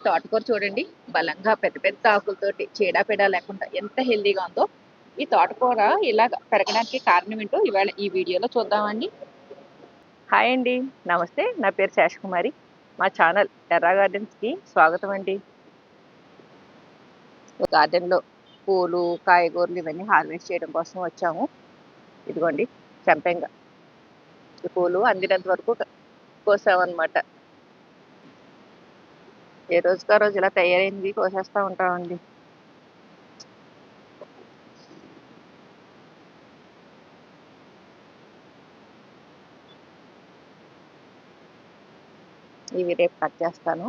తోటకూర చూడండి. బలంగా పెద్ద పెద్ద ఆకులతోటి చీడపీడ లేకుండా ఎంత హెల్దీగా ఉందో ఈ తోటకూర ఇలా పెరగడానికి కారణం ఏంటో ఇవాళ ఈ వీడియోలో చూద్దామండి. హాయ్ అండి. నమస్తే. నా పేరు శేషకుమారి మా ఛానల్ ఎర్రా గార్డెన్స్కి స్వాగతం అండి. గార్డెన్లో పూలు కాయగూరలు ఇవన్నీ హార్వెస్ట్ చేయడం కోసం వచ్చాము. ఇదిగోండి చెంపెంగ. ఈ పూలు అందినంత వరకు కోసామన్నమాట. ఏ రోజుకో రోజు ఇలా తయారైంది కోసేస్తూ ఉంటామండి. ఇవి రేపు కట్ చేస్తాను.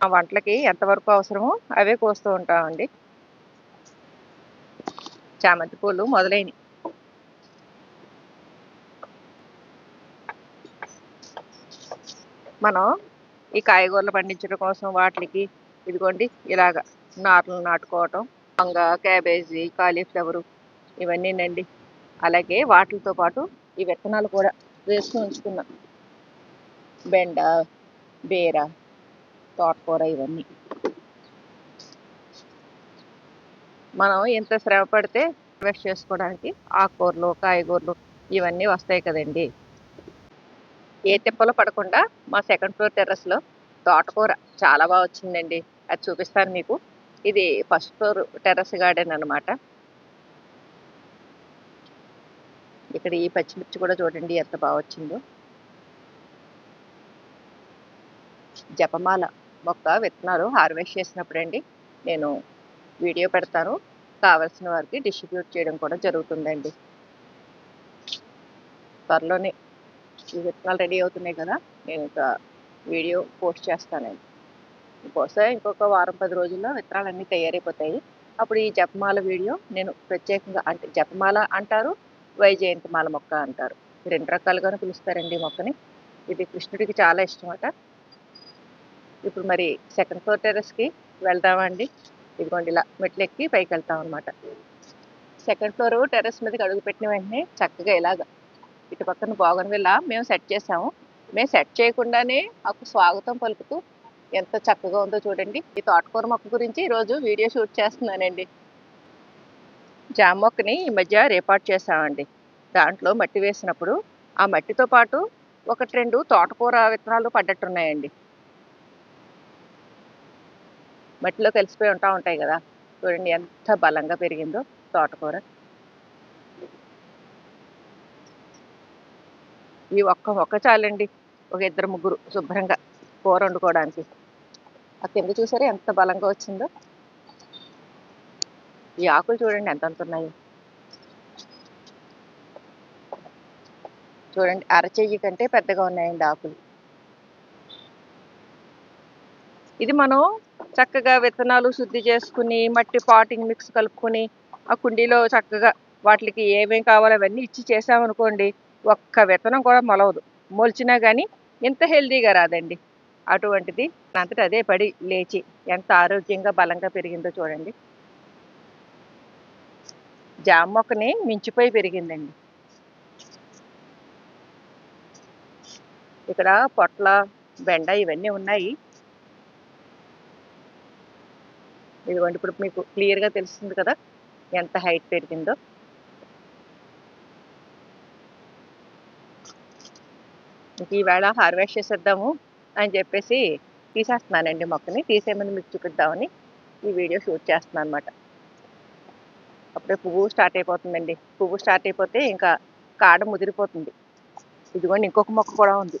ఆ వంటలకి ఎంతవరకు అవసరమో అవే కోస్తూ ఉంటామండి. చామంతి పూలు మొదలైనవి మనం ఈ కాయగూరలు పండించడం కోసం వాటికి ఇదిగోండి ఇలాగ నార్లు నాటుకోవటం వంగ క్యాబేజీ కాలీఫ్లవరు ఇవన్నీనండి. అలాగే వాటితో పాటు ఈ విత్తనాలు కూడా వేసుకుని ఉంచుకున్నాం బెండ బీర తోటకూర ఇవన్నీ. మనం ఎంత శ్రమ పడితే ఇన్వెస్ట్ చేసుకోవడానికి ఆకుకూరలు కాయగూరలు ఇవన్నీ వస్తాయి కదండి. ఏ తిప్పలు పడకుండా మా సెకండ్ ఫ్లోర్ టెర్రస్లో తోటకూర చాలా బాగా వచ్చిందండి. అది చూపిస్తాను మీకు. ఇది ఫస్ట్ ఫ్లోర్ టెర్రస్ గార్డెన్ అనమాట ఇక్కడ ఈ పచ్చిమిర్చి కూడా చూడండి ఎంత బాగా వచ్చిందో. జపమాల మొక్క విత్తనాలు హార్వెస్ట్ చేసినప్పుడు అండి నేను వీడియో పెడతాను. కావలసిన వారికి డిస్ట్రిబ్యూట్ చేయడం కూడా జరుగుతుందండి. త్వరలోనే విత్తనాలు రెడీ అవుతున్నాయి కదా నేను ఒక వీడియో పోస్ట్ చేస్తానండి బహుశా ఇంకొక వారం పది రోజుల్లో విత్తనాలన్నీ తయారైపోతాయి. అప్పుడు ఈ జపమాల వీడియో నేను ప్రత్యేకంగా అంటే జపమాల అంటారు వైజయంతిమాల మొక్క అంటారు. రెండు రకాలుగానే పిలుస్తారండి ఈ మొక్కని. ఇది కృష్ణుడికి చాలా ఇష్టమట. ఇప్పుడు మరి సెకండ్ ఫ్లోర్ టెర్రస్కి వెళ్దామండి ఇదిగోండి ఇలా మెట్లు ఎక్కి పైకి వెళ్తాం అనమాట సెకండ్ ఫ్లోర్ టెర్రస్ మీదకి అడుగు పెట్టిన వెంటనే చక్కగా ఇలాగ ఇటు పక్కన బాగన్విల్ల మేము సెట్ చేసాము. మేము సెట్ చేయకుండానే మాకు స్వాగతం పలుకుతూ ఎంత చక్కగా ఉందో చూడండి. ఈ తోటకూర మొక్క గురించి ఈరోజు వీడియో షూట్ చేస్తున్నానండి. జామ మొక్కని ఈ మధ్య రేపాటు చేసామండి. దాంట్లో మట్టి వేసినప్పుడు ఆ మట్టితో పాటు ఒకటి రెండు తోటకూర విత్తనాలు పడ్డట్టున్నాయండి. మట్టిలో కలిసిపోయి ఉంటా ఉంటాయి కదా. చూడండి ఎంత బలంగా పెరిగిందో తోటకూర. ఈ ఒక్క ఒక్క చాలండి. ఒక ఇద్దరు ముగ్గురు శుభ్రంగా కూర వండుకోవడానికి. ఆ కింద చూసారా ఎంత బలంగా వచ్చిందో? ఈ ఆకులు చూడండి ఎంతంత ఉన్నాయి చూడండి అరచెయ్యి కంటే పెద్దగా ఉన్నాయండి ఆకులు. ఇది మనం చక్కగా విత్తనాలు శుద్ధి చేసుకుని మట్టి పాటింగ్ మిక్స్ కలుపుకొని ఆ కుండీలో చక్కగా వాటికి ఏమేమి కావాలో అవన్నీ ఇచ్చి చేసామనుకోండి ఒక్క విత్తనం కూడా మొలవదు. మొలిచినా కానీ ఇంత హెల్దీగా రాదండి. అటువంటిది అంతటా అదే పడి లేచి ఎంత ఆరోగ్యంగా బలంగా పెరిగిందో చూడండి. జామ మొక్కని మించిపోయి పెరిగిందండి. ఇక్కడ పొట్ల బెండ ఇవన్నీ ఉన్నాయి. ఇదిగోండి ఇప్పుడు మీకు క్లియర్గా తెలుస్తుంది కదా ఎంత హైట్ పెరిగిందో. ఇంక ఈవేళ హార్వెస్ట్ చేసేద్దాము అని చెప్పేసి తీసేస్తున్నానండి మొక్కని. తీసేయమని మీకు చూపిద్దామని ఈ వీడియో షూట్ చేస్తున్నాను అనమాట అప్పుడే పువ్వు స్టార్ట్ అయిపోతుందండి. పువ్వు స్టార్ట్ అయిపోతే ఇంకా కాడ ముదిరిపోతుంది. ఇదిగోండి ఇంకొక మొక్క కూడా ఉంది.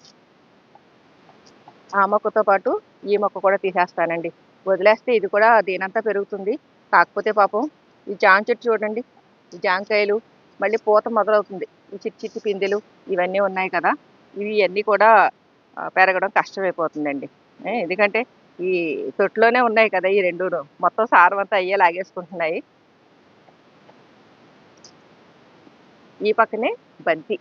ఆ మొక్కతో పాటు ఈ మొక్క కూడా తీసేస్తానండి. వదిలేస్తే ఇది కూడా దీనంతా పెరుగుతుంది. కాకపోతే పాపం ఈ జామ చెట్టు చూడండి ఈ జామకాయలు మళ్ళీ పూత మొదలవుతుంది. ఈ చిట్టి చిట్టి పిందెలు ఇవన్నీ ఉన్నాయి కదా. ఇవి అన్నీ కూడా పెరగడం కష్టమైపోతుందండి. ఎందుకంటే ఈ తొట్టులోనే ఉన్నాయి కదా ఈ రెండు మొత్తం సారవంతా అయ్యే లాగేసుకుంటున్నాయి. ఈ పక్కనే బంతి.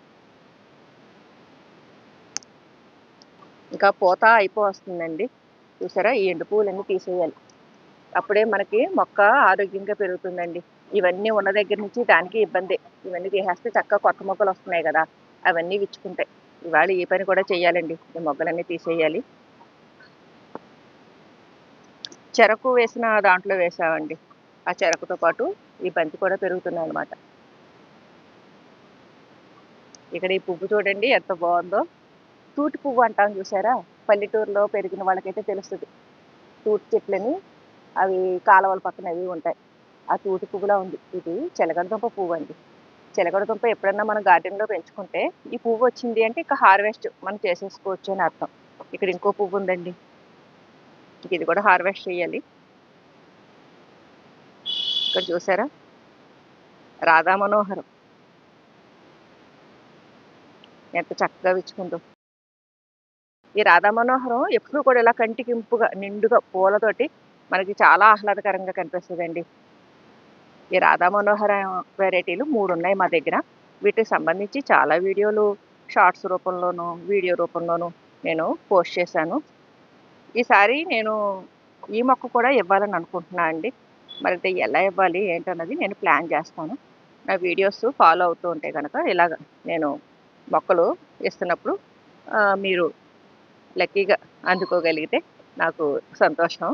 ఇంకా పూత అయిపో వస్తుందండి చూసారా? ఈ ఎండు పువ్వులన్నీ తీసేయాలి. అప్పుడే మనకి మొక్క ఆరోగ్యంగా పెరుగుతుందండి. ఇవన్నీ ఉన్న దగ్గర నుంచి దానికి ఇబ్బంది. ఇవన్నీ తీసేస్తే చక్కగా కొత్త మొక్కలు వస్తున్నాయి కదా. అవన్నీ విచ్చుకుంటాయి. ఇవాళ ఈ పని కూడా చేయాలండి. ఈ మొగ్గలన్నీ తీసేయాలి. చెరకు వేసిన దాంట్లో వేసామండి. ఆ చెరకుతో పాటు ఈ బంతి కూడా పెరుగుతున్నాయి అనమాట ఇక్కడ ఈ పువ్వు చూడండి ఎంత బాగుందో. తూటి పువ్వు అంటాం చూసారా? పల్లెటూరులో పెరిగిన వాళ్ళకైతే తెలుస్తుంది. తూటి చెట్లని అవి కాలువల పక్కన అవి ఉంటాయి. ఆ తూటి పువ్వులా ఉంది. ఇది చిలకడదుంప పువ్వు అండి. చిలకడదుంప ఎప్పుడన్నా మనం గార్డెన్లో పెంచుకుంటే ఈ పువ్వు వచ్చింది అంటే ఇక హార్వెస్ట్ మనం చేసేసుకోవచ్చు అని అర్థం. ఇక్కడ ఇంకో పువ్వు ఉందండి. ఇది కూడా హార్వెస్ట్ చేయాలి. ఇక్కడ చూసారా? రాధా మనోహరం. ఎంత చక్కగా విచ్చుకుందో. ఈ రాధా మనోహరం ఎప్పుడు కూడా ఇలా కంటికి ఇంపుగా నిండుగా పూలతోటి మనకి చాలా ఆహ్లాదకరంగా కనిపిస్తుందండి. ఈ రాధా మనోహర వెరైటీలు మూడు ఉన్నాయి మా దగ్గర. వీటికి సంబంధించి చాలా వీడియోలు షార్ట్స్ రూపంలోను వీడియో రూపంలోను నేను పోస్ట్ చేశాను. ఈసారి నేను ఈ మొక్క కూడా ఇవ్వాలని అనుకుంటున్నాను అండి. మరి ఎలా ఇవ్వాలి ఏంటన్నది నేను ప్లాన్ చేస్తాను. నా వీడియోస్ ఫాలో అవుతూ ఉంటే కనుక ఇలాగ నేను మొక్కలు ఇస్తున్నప్పుడు మీరు లక్కీగా అందుకోగలిగితే నాకు సంతోషం.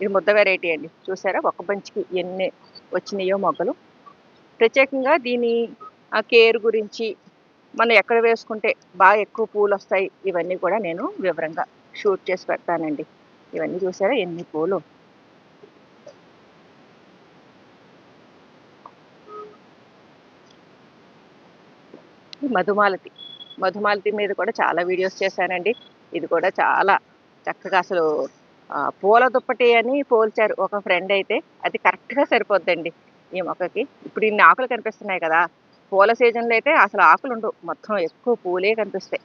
ఇది ముద్ద వెరైటీ అండి. చూసారా? ఒక బంచ్కి ఎన్ని వచ్చినాయో మొగ్గలు. ప్రత్యేకంగా దీని ఆ కేర్ గురించి మనం ఎక్కడ వేసుకుంటే బాగా ఎక్కువ పూలు వస్తాయి ఇవన్నీ కూడా నేను వివరంగా షూట్ చేసి పెడతానండి. ఇవన్నీ చూసారా? ఎన్ని పూలు. మధుమాలతి. మధుమాలతి మీద కూడా చాలా వీడియోస్ చేశానండి. ఇది కూడా చాలా చక్కగా అసలు పూల దుప్పటి అని పోల్చారు ఒక ఫ్రెండ్ అయితే. అది కరెక్ట్గా సరిపోద్దండి ఈ మొక్కకి. ఇప్పుడు ఇన్ని ఆకులు కనిపిస్తున్నాయి కదా పూల సీజన్లో అయితే అసలు ఆకులు ఉండవు. మొత్తం ఎక్కువ పూలే కనిపిస్తాయి.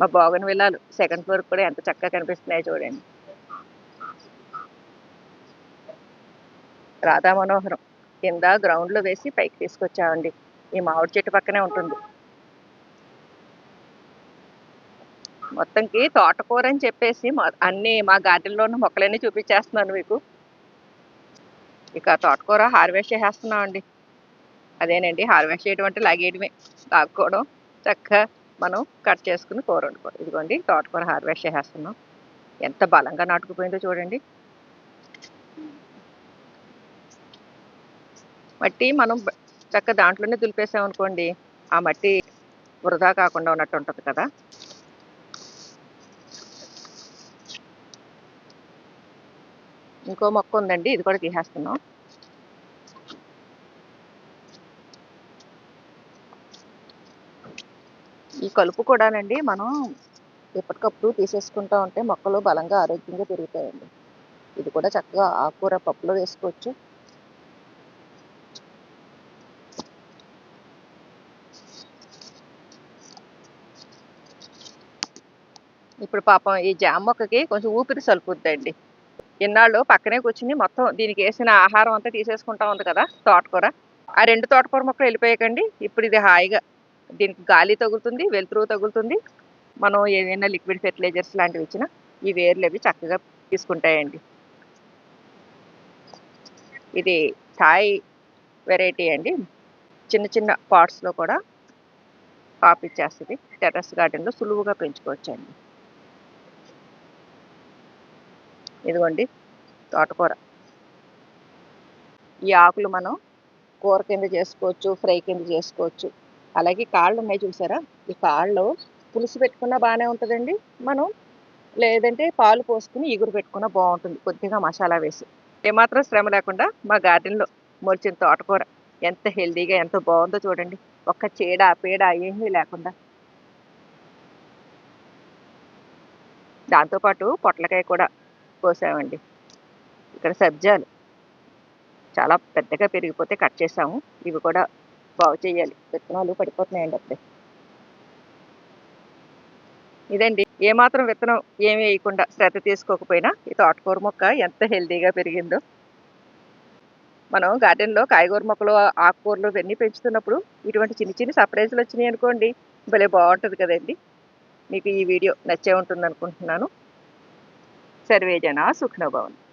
మా బోగన్ వెళ్ళాలి సెకండ్ ఫ్లోర్ కూడా ఎంత చక్కగా కనిపిస్తున్నాయో చూడండి. రాధా మనోహరం కింద గ్రౌండ్లో వేసి పైకి తీసుకొచ్చామండి. ఈ మామిడి చెట్టు పక్కనే ఉంటుంది. మొత్తంకి తోటకూర అని చెప్పేసి అన్ని మా గార్డెన్లో ఉన్న మొక్కలన్నీ చూపించేస్తున్నాను మీకు. ఇక తోటకూర హార్వెస్ట్ చేసేస్తున్నామండి. అదేనండి హార్వెస్ట్ చేయడం అంటే లాగేయడమే లాక్కోవడం చక్కగా మనం కట్ చేసుకుని కూర వండుకోవడం ఇదిగోండి తోటకూర హార్వెస్ట్ చేసేస్తున్నాం. ఎంత బలంగా నాటుకుపోయిందో చూడండి. మట్టి మనం చక్క దాంట్లోనే దులిపేసామనుకోండి ఆ మట్టి వృధా కాకుండా ఉన్నట్టు ఉంటుంది కదా. ఇంకో మొక్క ఉందండి ఇది కూడా తీసేస్తున్నాం. ఈ కలుపు కూడానండి మనం ఎప్పటికప్పుడు తీసేసుకుంటా ఉంటే మొక్కలు బలంగా ఆరోగ్యంగా పెరుగుతాయండి. ఇది కూడా చక్కగా ఆకుకూర పప్పులో వేసుకోవచ్చు. ఇప్పుడు పాపం ఈ జామ మొక్కకి కొంచెం ఊపిరి సలుపుద్దండి ఇన్నాళ్ళు పక్కనే కూర్చుని మొత్తం దీనికి వేసిన ఆహారం అంతా తీసేసుకుంటా ఉంది కదా తోటకూర. ఆ రెండు తోటకూర మొక్కలు వెళ్ళిపోయాకండి. ఇప్పుడు ఇది హాయిగా దీనికి గాలి తగులుతుంది వెలుతురు తగులుతుంది. మనం ఏదైనా లిక్విడ్ ఫెర్టిలైజర్స్ లాంటివి ఇచ్చినా ఈ వేర్లు అవి చక్కగా తీసుకుంటాయండి. ఇది థాయ్ వెరైటీ అండి. చిన్న చిన్న పాట్స్లో కూడా కాపు ఇచ్చేస్తుంది టెర్రస్ గార్డెన్లో సులువుగా పెంచుకోవచ్చండి. ఇదిగోండి తోటకూర. ఈ ఆకులు మనం కూర కింద చేసుకోవచ్చు ఫ్రై కింద చేసుకోవచ్చు. అలాగే కాళ్ళు ఉన్నాయి చూసారా? ఈ కాళ్ళు పులుసు పెట్టుకున్నా బాగానే ఉంటుందండి. మనం లేదంటే పాలు పోసుకుని ఇగురు పెట్టుకున్నా బాగుంటుంది కొద్దిగా మసాలా వేసి. ఏమాత్రం శ్రమ లేకుండా మా గార్డెన్లో మొలిచిన తోటకూర ఎంత హెల్దీగా ఎంత బాగుందో చూడండి. ఒక్క చీడ పీడ ఏమీ లేకుండా. దాంతోపాటు పొట్లకాయ కూడా కోసామండి ఇక్కడ సబ్జాలు చాలా పెద్దగా పెరిగిపోతే కట్ చేసాము. ఇవి కూడా బాగు చేయాలి. విత్తనాలు పడిపోతున్నాయండి అప్పుడే. ఇదండి. ఏమాత్రం విత్తనం ఏమి వేయకుండా శ్రద్ధ తీసుకోకపోయినా ఈ తోటకూర మొక్క ఎంత హెల్దీగా పెరిగిందో. మనం గార్డెన్లో కాయగూర మొక్కలు ఆకుకూరలు ఇవన్నీ పెంచుతున్నప్పుడు ఇటువంటి చిన్న చిన్న సర్ప్రైజులు వచ్చినాయి అనుకోండి. భలే బాగుంటుంది కదండి. మీకు ఈ వీడియో నచ్చే ఉంటుంది అనుకుంటున్నాను सर्वे जना सुखनो भवन्तु।